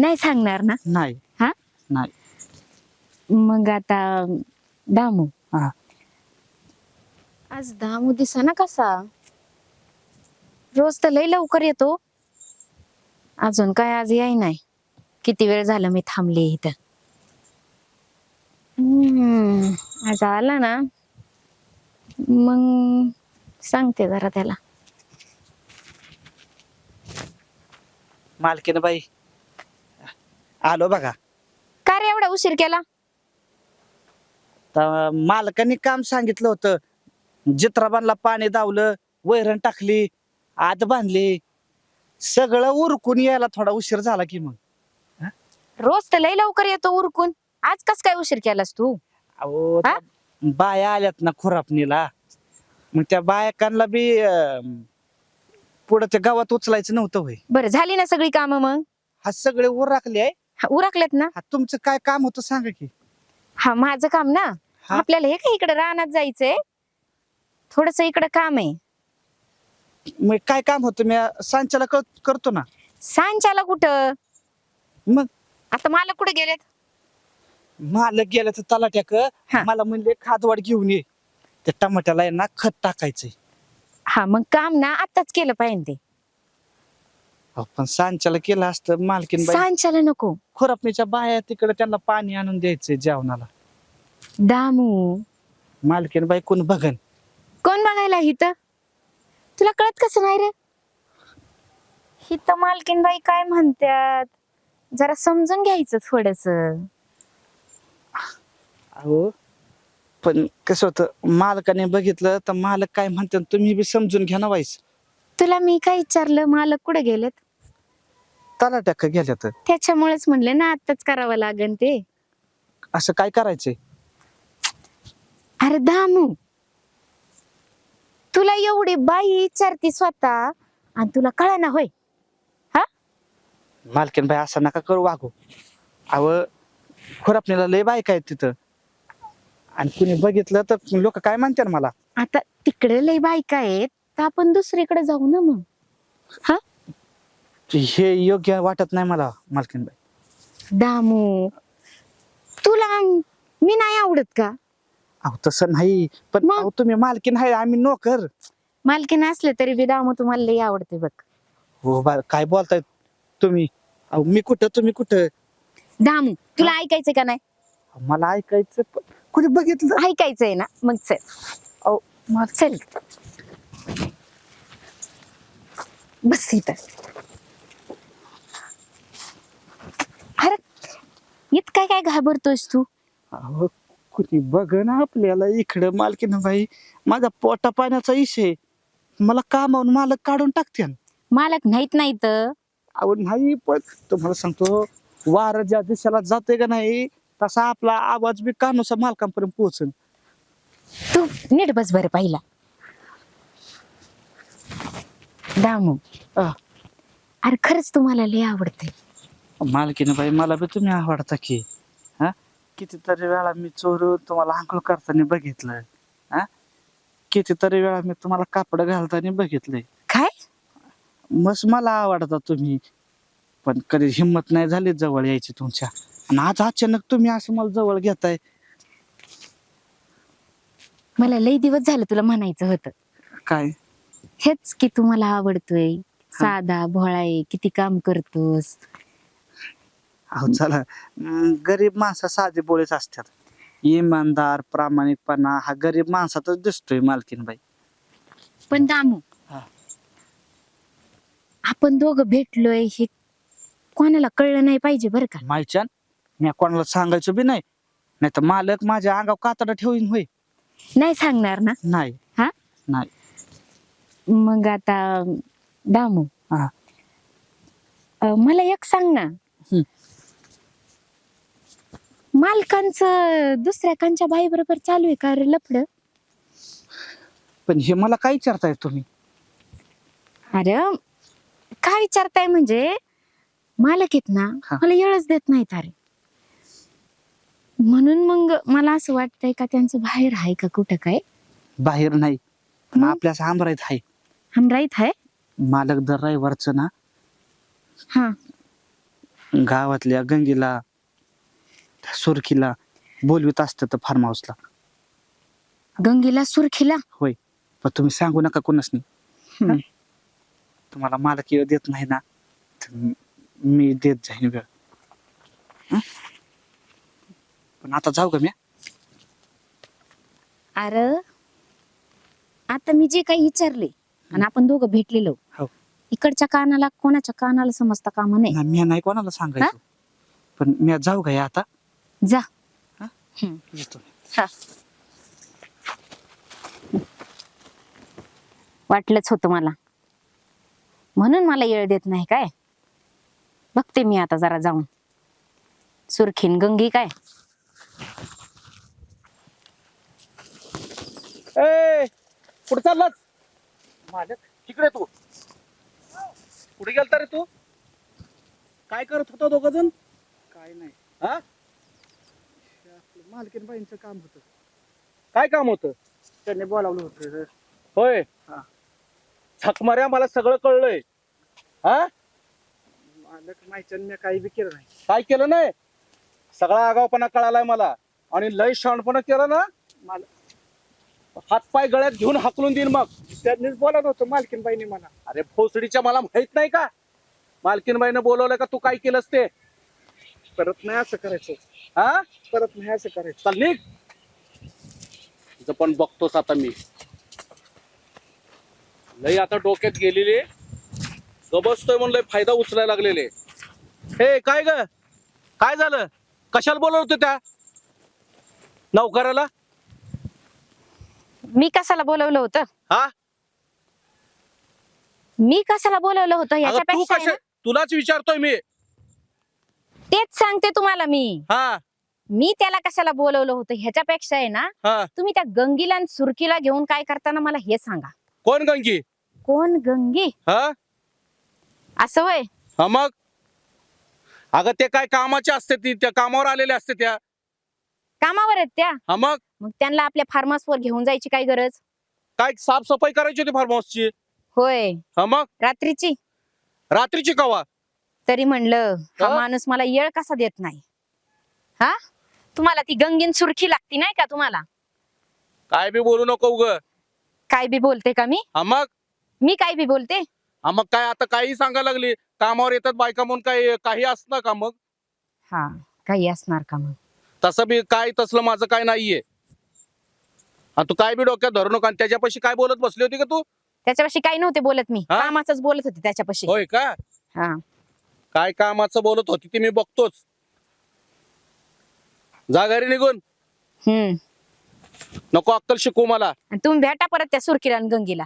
नाही सांगणार ना? नाही. हा? नाही. मग आता दामू. हा. आज दामू दिसा ना कसा? रोज तर लय लवकर येतो. अजून काय आज याय नाही. किती वेळ झाला मी थांबले इथं. हम्म, आज आला ना. मग सांगते जरा त्याला. मालकीन बाई. आलो बघा. का रे एवढा उशीर केला? तर मालकांनी काम सांगितलं होतं. जित्राबांना पाणी दावलं वैरण टाकली आत बांधली. सगळं उरकून यायला थोडा उशीर झाला की मग. रोज तर लय लवकर येतो उरकून. आज कस काय उशीर केलास तू? अहो हा? त्या बाया आल्यात ना खुरापणीला. मग त्या बायकांना बी अं, पुढं त्या गावात उचलायचं नव्हतं होय. बरं झाली ना सगळी कामं मग? हा सगळे वर राखले आहे. हा, उरकलेत ना. हा तुमचं काय काम होतं सांगा की. हा माझं काम ना. हा. आपल्याला हे काय इकडे रानात जायचंय? थोडस इकडे काम आहे. मग काय काम होतं? मी सांच्याला कर- करतो ना. सांच्याला कुठं? मग? आता मला कुठे गेलेत? मालक गेलं तर तलाट्याक. हा. मला म्हणले खादवाड घेऊन ये. त्या टमाट्याला आहे ना खत टाकायचंय. हा मग काम ना आताच केलं पाहिजे ते. अहो, पण सांच्याला केलं असतं मालकीन बाई. सांच्याला नको. खुरापणीच्या बाया तिकडे त्यांना पाणी आणून द्यायचंय जेवणाला. दामू. मालकीन बाई कोण बघन? कोण बघायला हिथं तुला कळत कसं नाही रे? हिथं मालकीन बाई काय म्हणतात जरा समजून घ्यायचं थोडस. अहो पण कसं होतं मालकाने बघितलं तर मालक काय म्हणतात तुम्ही बी समजून घ्या ना वाईस. तुला मी काय विचारलं? मालक कुठे गेलेत? तलाट्याक गेल्या तर त्याच्यामुळेच म्हणले ना आताच करावं लागन ते. असं काय करायचंय? अरे दामू तुला एवढी बाई विचारती स्वतः आणि तुला कळा ना होय मालकीन बाई असं नका करू वागू. अव खुरापणीला लय बायका आहेत तिथं. आणि कुणी बघितलं तर लोक काय म्हणतात मला? आता तिकडे लय बायका आहेत. तर आपण दुसरीकडे जाऊ ना मग. हे? योग्य वाटत नाही मला मालकीन बाई दामू तुला मी नाही आवडत का? अहो तसं नाही पण मग? अहो, तुम्ही मालकीन आहे आम्ही नोकर. मालकीन असले तरी बी दामू तुम्हाला लय आवडते बघ. हो बा काय बोलताय तुम्ही? अहो मी कुठं तुम्ही कुठं? दामू तुला ऐकायचंय का नाही? मला ऐकायचं पण कुणी बघितलं? ऐकायचंय ना मग चल. अहो मग चल. बस इथं अरे इत काय काय घाबरतोयस तू? अहो कुणी बघ ना आपल्याला इकडं मालकीन बाई. माझा पोटा पाण्याचा इशे मला कामावून मालक काढून टाकते. मालक नाहीत नाही तर अहो नाही पण तुम्हाला सांगतो वार ज्या दिशेला जाते का नाही तसा आपला आवाज बी कानुसा मालकांपर्यंत पोहोचल. तू नीट बस बरं पाहिला. दामू. अरे खरंच तुम्हाला लय आवडते. मालकीने बाई मला बी तुम्ही आवडता की. हा? कितीतरी वेळा मी चोरून तुम्हाला आंघोळ करताना बघितलं हा? कितीतरी वेळा मी तुम्हाला कापड घालताना बघितलंय. काय? मस्त मला आवडता तुम्ही. पण कधी हिंमत नाही झाली जवळ यायची तुमच्या. आणि आज अचानक तुम्ही असं मला जवळ घेताय. मला लय दिवस झालं तुला म्हणायचं होतं. काय? हेच की तुम्हाला आवडतोय. साधा भोळा आहे किती काम करतोस? अहो चला. अं, गरीब माणसं साधे बोळेच असतात. इमानदार प्रामाणिकपणा हा गरीब माणसातच दिसतोय मालकीन बाई पण दामू हा. आपण दोघं भेटलोय हे कोणाला कळलं नाही पाहिजे बरं का? मायच्यान मी कोणाला सांगायचं बी नाही. नाही तर मालक माझ्या अंगावर कातडा ठेवीन होय. नाही सांगणार ना? नाही. हा? नाही. मग आता दामू हा. अं, मला एक सांग ना हं. मालकांचं दुसऱ्या कांच्या बाई बरोबर चालू आहे का रे लफड पण हे मला काय विचारताय तुम्ही अरे काय विचारताय म्हणजे मालक आहेत ना हा. मला येळच देत नाहीत अरे म्हणून मग मला असं वाटतंय का त्यांचं बाहेर आहे का कुठं काय बाहेर नाही पण? आपल्या आमराईत आहे हमराईत आहे मालक दर रविवारचं ना. हा. गावातल्या गंगीला त्या सुरखीला बोलवीत असतं तर फार्म हाऊसला गंगेला सुरखीला? होय. पण तुम्ही सांगू नका कोणाच नाही हम्म. तुम्हाला मला किंवा देत नाही ना तर मी- मी देत जाईन वेळ हं? पण आता जाऊ का मी? अरे आता मी जे काही विचारले आणि आपण दोघं भेटलेलो. हो. इकडच्या कानाला कोणाच्या कानाला समजता कामा नाही ना, मी नाही कोणाला सांगायचं. पण मी जाऊ का आता? जा. हा? हम्म. येतो मी. हा. वाटलंच होतं मला. म्हणून मला येळ देत नाही काय? बघते मी आता जरा जाऊन. सुरखीन गंगी काय? ए कुठे मालक तिकडे तू. कुठे गेलता रे तू? काय करत होता दोघ जण काय नाही. हा? मालकीन बाईंचं काम होतं. काय काम होत? त्यांनी बोलावलं होतं होय. हा. झकमाऱ्या मला सगळं कळलंय. हा? मालक माहिती मी काही बी केलं नाही. काय केलं नाही? सगळा आगावपणा कळालाय मला. आणि लय शहाणपणा केलं ना? माल हातपाय गळ्यात घेऊन हाकलून देईन मग. त्यांनीच बोलावलं होतं मालकीन बाईंनी मला अरे भोसडीच्या मला माहीत नाही का? मालकीनबाईनं बोलवलं का तू काय केलंस ते? परत नाही असं करायचं. हा? परत नाही असं करायचं. चल निघ. पण बघतोस आता मी. लय आता डोक्यात गेलेले. गबसतोय म्हणून लय फायदा उचलायला लागलेले. हे काय ग? काय झालं? कशाला बोलवलं होतं त्या? नौकराला? मी कशाला बोलवलं होतं? हा? मी कशाला बोलवलं होतं अगं तू ह्याच्यापेक्षा आहे कशा ना, तुलाच विचारतोय मी. तेच सांगते तुम्हाला मी. हा. मी त्याला कशाला बोलवलं होतं ह्याच्यापेक्षा आहे ना हा. तुम्ही त्या गंगीला आणि सुरकीला घेऊन काय करताना मला हे सांगा. कोण गंगी? कोण गंगी? हा? असं हा मग? अगं ते काय कामाचे असते ती त्या कामावर आलेले असते त्या. कामावर आहेत त्या? हा मग? मग त्यांना आपल्या फार्महाऊस वर घेऊन जायची काय गरज? काय साफसफाई करायची होती फार्म हाऊसची होय. हा मग? रात्रीची. रात्रीची कवा? तरी म्हणलं हा अ? माणूस मला येळ कसा देत नाही? हा? तुम्हाला ती गंगीन सुरखी लागती नाही का तुम्हाला? काय बी बोलू नको उग. काय बी बोलते का मी? हा मग? मी काय बी बोलते? हा मग काय आता काही सांगायला लागली. कामावर येतात बायका म्हणून काही काही असतं का मग? हा काही असणार का मग? तसं बी काय तसलं माझं काय नाहीये. आणि तू काय बी डोक्यात धरू नका आणि त्याच्यापाशी काय बोलत बसली होती का तू? त्याच्यापाशी काही नव्हते बोलत मी. हा? कामाच बोलत होते त्याच्यापाशी. होय का? हा. काय कामाचं बोलत होती ती मी बघतोच. जा घरी निघून. हम्म. नको अक्कल शिकू मला. आणि तुम्ही भेटा परत त्या सुरकीला आणि गंगीला.